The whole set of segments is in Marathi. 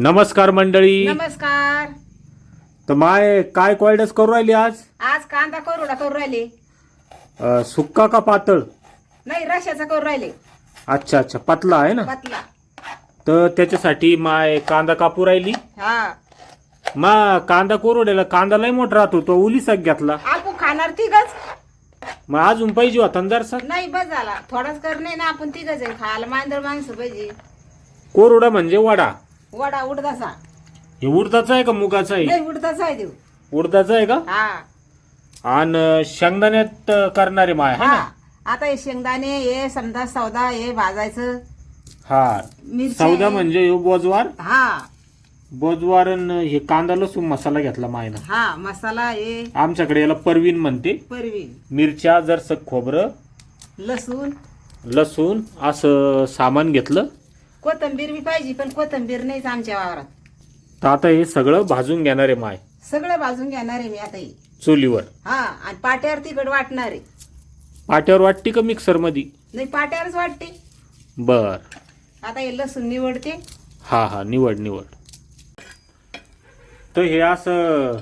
नमस्कार मंडळी. नमस्कार. तर माय काय क्वालिटीस करू राहिली आज? आज कांदा करोडा करू राहिले. अ, सुक्का का पातळ? नाही रशाचा करू राहिले. अच्छा अच्छा पतला आहे ना? पतला. तर त्याच्यासाठी माय कांदा कापू राहिली. हा. मा कांदा कोरडेला कांदा लय मोठा राहतो तो उलिसाक घेतला. आपण खाणार तिघच. मग अजून पाहिजे होता ना जरासा? नाही बस झाला. थोडाच कर नाही ना आपण तिघच आहे खायला. मांदर माणसं पाहिजे. कोरडा म्हणजे वडा. वडा उडदाचा. हे उडदाचा आहे का मुगाचा आहे? नाही उडदाचा आहे देऊ उडदाचा आहे का? हा. आणि शेंगदाण्यात करणारे माय है हा. आता हे शेंगदाणे हे समजा सौदा हे भाजायचं. हा. मिरची. सौदा म्हणजे ह्यो बोजवार? हा. बोजवार अन हे कांदा लसूण मसाला घेतला मायनं. हा मसाला हे आमच्याकडे याला परवीन म्हणते. परवीन. मिरच्या जरसं खोबरं लसूण. लसूण असं सामान घेतलं. कोथंबीर बी पाहिजे पण कोथंबीर नाहीच आमच्या वावरात. तर आता हे सगळं भाजून घेणार आहे माय. सगळं भाजून घेणार आहे मी आता हे. चुलीवर. हा आणि पाट्यावर तिखट वाटणार आहे. पाट्यावर वाटते का मिक्सरमध्ये नाही पाट्यावरच वाटते. बर. आता हे लसूण निवडते. हा हा निवड निवड. तर हे असं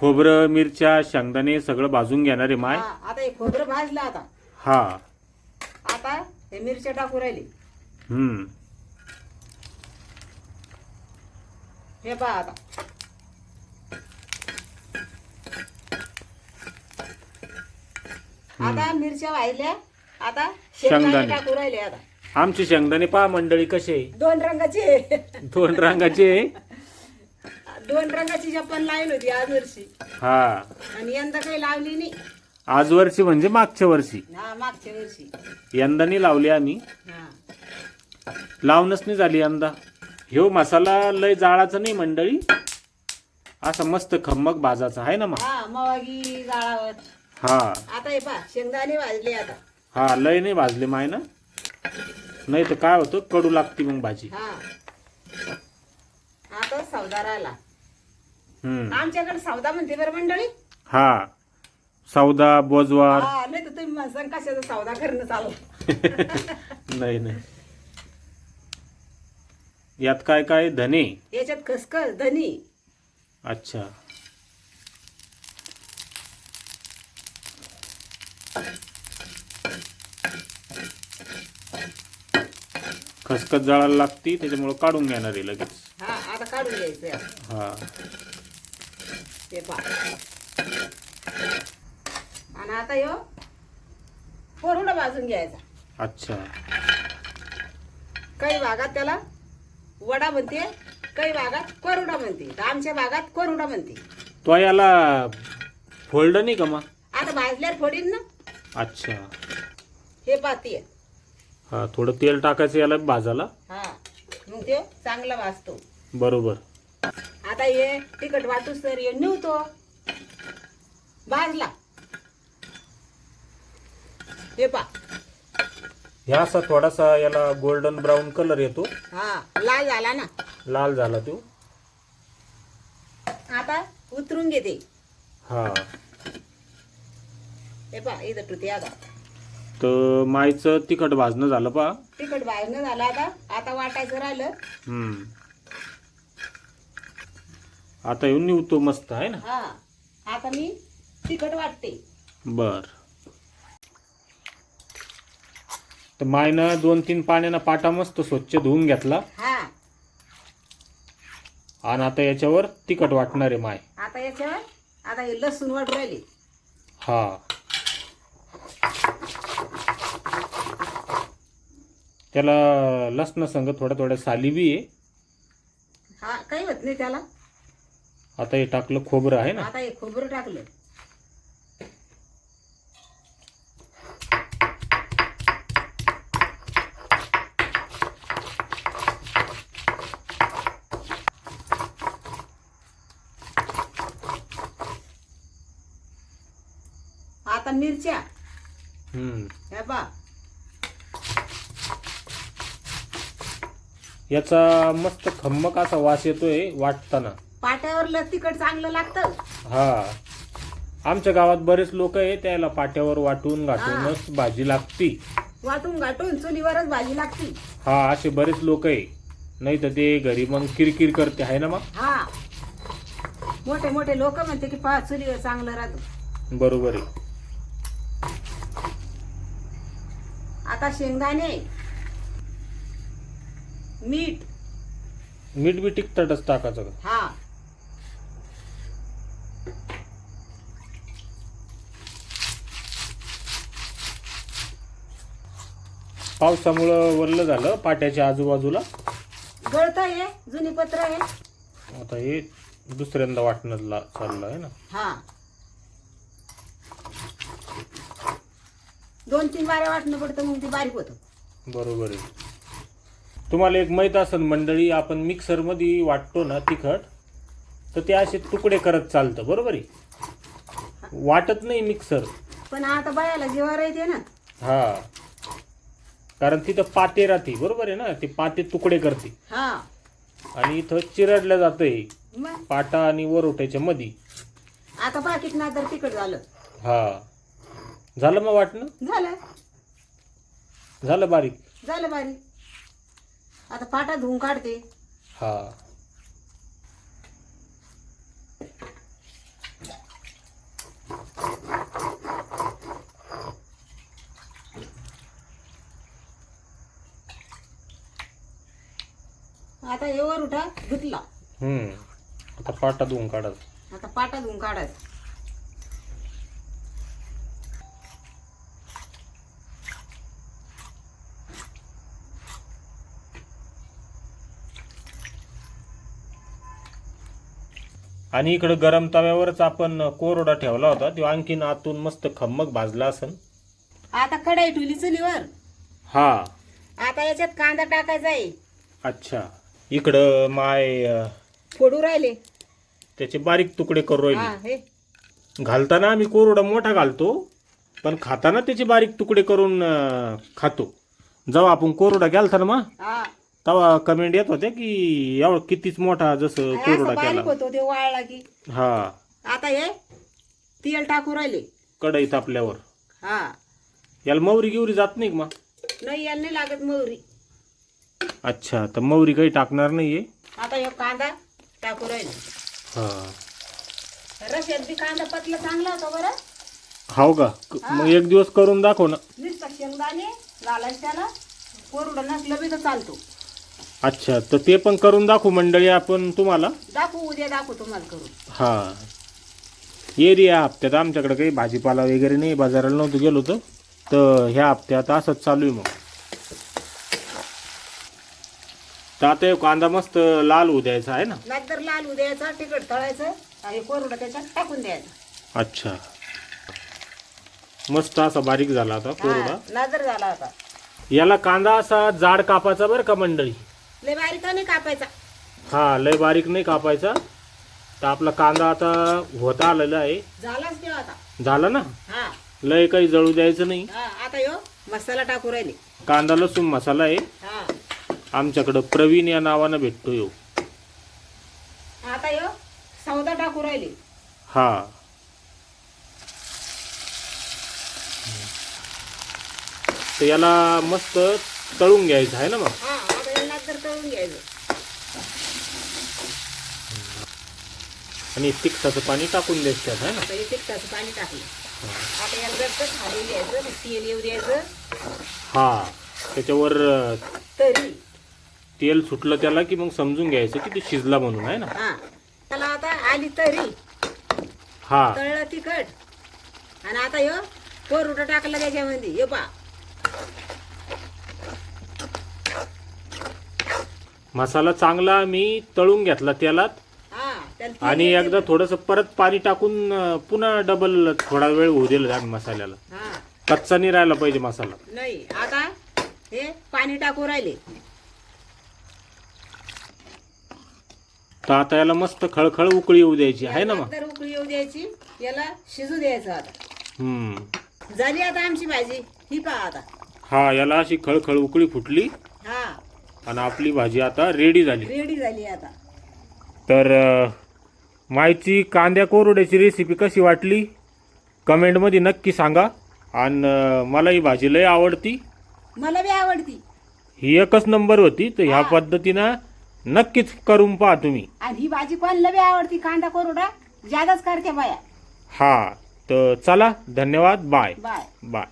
खोबरं मिरच्या शेंगदाणे सगळं भाजून घेणार आहे माय. हा, आता हे खोबरं भाजलं आता. हा. आता हे मिरच्या टाकू राहिली. हम्म. हे पहा आता. आता मिरच्या वाहिल्या आता शेंगदाणे शेंगदाणे. टाकू राहिले आता. आमची शेंगदाणे पहा मंडळी कसे दोन रंगाचे दोन रंगाचे. दोन रंगाची जप्पन लावली होती आज वर्षी. हा. आणि यंदा काही लावली नाही. आज वर्षी म्हणजे मागच्या वर्षी. हा मागच्या वर्षी. यंदा नाही लावली आम्ही. हा. लावणच नाही झाली यंदा. ह्यो मसाला लय जाळाचा नाही मंडळी. असा मस्त खम्मक भाजाचा आहे ना मग? हा मवागी जाळावर हा. आता हे पहा शेंगदाणे भाजले आता. हा लय नाही भाजले माय ना? नाही तर काय होतं कडू लागते मग भाजी. हा. आता हम्म. आमच्याकडे सौदा म्हणते बरं मंडळी. हा. सौदा बोजवार. हा नाही तर तुम्ही म्हणसान कशाचा सौदा करणं चालू. नाही नाही. यात काय काय? धने. याच्यात खसखस धनी. अच्छा. खसखस जळायला लागती त्याच्यामुळे काढून घेणार आहे लगेच. हा आता काढून घ्यायचं. हा. पहा. आणि आता यो पोरुडा भाजून घ्यायचा. अच्छा. काही भागात त्याला वडा म्हणते काही भागात कोरुडा म्हणते. तर आमच्या भागात कोरुडा म्हणते. तो याला फोल्ड नाही का मग? आता भाजल्यावर फोडीन ना? अच्छा. हे पाहतीये हा थोडं तेल टाकायचं याला भाजाला हा. मग ते चांगला भाजतो. बरोबर. आता ये तिखट वाटूस तर ये निवतो. भाजला. हे पा ह्या असा थोडासा याला गोल्डन ब्राऊन कलर येतो. हा लाल झाला ना? लाल झाला तो. आता उतरून घेते. हा. हे पा इथं टुते आता. तर माईचं तिखट भाजणं झालं पा तिखट भाजणं झालं आता. आता वाटायचं राहिलं. हम्म. आता येऊन निवतो मस्त आहे ना? हा. आता मी तिखट वाटते. बर. तर मायनं दोन तीन पाण्यानं पाटा मस्त स्वच्छ धुवून घेतला. हा. आणि आता याच्यावर तिखट वाटणार आहे माय. आता याच्यावर? आता हे लसूण वाटू राहिले. हा. त्याला लसणं संग थोड्या थोड्या साली बी आहे. हा काही होत नाही त्याला. आता हे टाकलं खोबरं आहे ना. आता हे खोबरं टाकलं. आता मिरच्या याचा मस्त खम्मक असा वास येतोय वाटताना. पाट्यावर तिखट चांगलं लागतं. हा. आमच्या गावात बरेच लोक आहे त्याला पाट्यावर वाटून गाठूनच भाजी लागती. वाटून गाठून चुलीवरच भाजी लागती. हा असे बरेच लोक आहे. नाही तर ते घरी मग किरकिर करते आहे ना मग? हा. मोठे मोठे लोक म्हणते की पहा चुलीवर चांगलं राहतं. बरोबर आहे. आता शेंगदाणे. मीठ. मीठ बी टिकताटच टाकायचं का? हा. पावसामुळं वरलं झालं पाट्याच्या आजूबाजूला. गळत आहे जुनी पत्र आहे आता हे दुसऱ्यांदा वाटणं ला चाललं आहे ना. हा. दोन तीन बाऱ्या वाटणं पडतं मग ती बारीक होतं. बरोबर आहे. तुम्हाला एक माहीत असेल मंडळी आपण मिक्सरमध्ये वाटतो ना तिखट तर ते असे तुकडे करत चालतं बरोबर आहे? वाटत नाही मिक्सर. पण आता बायाला जीवावर येते ना. हा. कारण तिथं पाते राहते बरोबर आहे ना? ते पाते तुकडे करते. हा. आणि इथं चिरडलं जातंय. मग? पाटा आणि वरोट्याच्या मध्ये आता पाकिट ना तर तिकट झालं. हा. झालं मग वाटणं? झालं. झालं बारीक? झालं बारीक. आता पाटा धुवून काढते. हा. आता वर उठा धुतला. हम्म. आता पाटा धुवून काढायचं आता पाटा धुवून काढायचं आणि इकडं गरम तव्यावरच आपण कोरडा ठेवला होता. तो आणखीन आतून मस्त खम्मक भाजला असन. आता कढाई ठेवली चुलीवर? हा. आता याच्यात कांदा टाकायचा आहे. अच्छा. इकडं माय अं, फोडू राहिले. त्याचे बारीक तुकडे करू हा राहिले. हे घालताना आम्ही कोरडा मोठा घालतो पण खाताना त्याचे बारीक तुकडे करून अं, खातो. जेव्हा आपण कोरडा गेलता ना मग. हा. तेव्हा कमेंट येत होत्या की एवढं कितीच मोठा जसं कोरडा केला. होतो ते वाळला की. हा. आता हे तेल टाकू राहिले. कढई तापल्यावर हा. याला मौरी गिवरी जात नाही का मग? नाही याला नाही लागत मोहरी अच्छा तर मौरी काही टाकणार नाहीये? आता हे कांदा टाकू राहिले. हा. रश्यात बी कांदा पतला चांगला होता बरं. हाव का? क- मग एक दिवस करून दाखव ना. नुसतं शेंगदाणे घालायचं त्याला कोरडं नसलं बी तर चालतो. अच्छा तर ते पण करून दाखवू मंडळी आपण तुम्हाला? दाखवू उद्या दाखवू तुम्हाला करून. हा. एरिया हप्त्यात आमच्याकडे काही भाजीपाला वगैरे नाही बाजाराला नव्हतं गेलो होतं. तर ह्या हप्त्यात असंच चालू आहे मग. तर आता हे कांदा मस्त लाल होऊ द्यायचा आहे ना? नंतर लाल उद्याचा तिखट तळायचं आणि कोरडं त्याच्यात टाकून द्यायचं. अच्छा. मस्त असा बारीक झाला आता कोरडा. हा, नजर झाला आता याला कांदा असा जाड कापायचा बरं का मंडळी? लय बारीक नाही कापायचा. हा लय बारीक नाही कापायचा. तर आपला कांदा आता होता आलेला आहे. झालाच तेव्हा आता. झाला ना? हा. लय काही जळू द्यायचं नाही. हा आता यो मसाला टाकू राहिले. कांदा लसूण मसाला आहे. हा. आमच्याकडं प्रवीण या नावानं भेटतो यो. आता यो सौदा टाकू राहिले. हा. तर याला मस्त तळून घ्यायचं आहे ना मग? हा तळून घ्यायचं. आणि तिखटाचं पाणी टाकून द्यायचं त्यात ना आता हे तिखटाचं पाणी टाकलं. आता याला जर खाली घ्यायचं मग तेल येऊ द्यायचं. हा त्याच्यावर अं, तरी. तेल सुटलं त्याला की मग समजून घ्यायचं की ते शिजला म्हणून आहे ना? हा. त्याला आता आली तरी. हा. तळलं तिखट. आणि आता यो कोरडा टाकला त्याच्यामध्ये. ये पा मसाला चांगला मी तळून घेतला तेलात. हा आणि. एकदा थोडंसं परत पाणी टाकून पुन्हा डबल थोडा वेळ होऊ दिला मसाल्याला. हा. कच्चा नाही राहिला पाहिजे मसाला. नाही आता हे पाणी टाकू राहिले. तर आता याला मस्त खळखळ उकळी येऊ द्यायची आहे ना मग? उकळी येऊ द्यायची याला शिजू द्यायचं आता. हम्म. झाली आता आमची भाजी ही पहा आता. हा याला अशी खळखळ उकळी फुटली. आणि आपली भाजी आता रेडी झाली. रेडी झाली आता. तर मायची कांद्या कोरड्याची रेसिपी कशी वाटली? कमेंटमध्ये नक्की सांगा. आणि मला ही भाजी लय आवडती. मला बी आवडती. ही एकच नंबर होती तर ह्या पद्धतीनं नक्कीच करून पहा तुम्ही. आणि ही भाजी कोणाला बी आवडती कांदा कोरडा? ज्यादाच करते बाया. हा तर चला धन्यवाद बाय. बाय. बाय.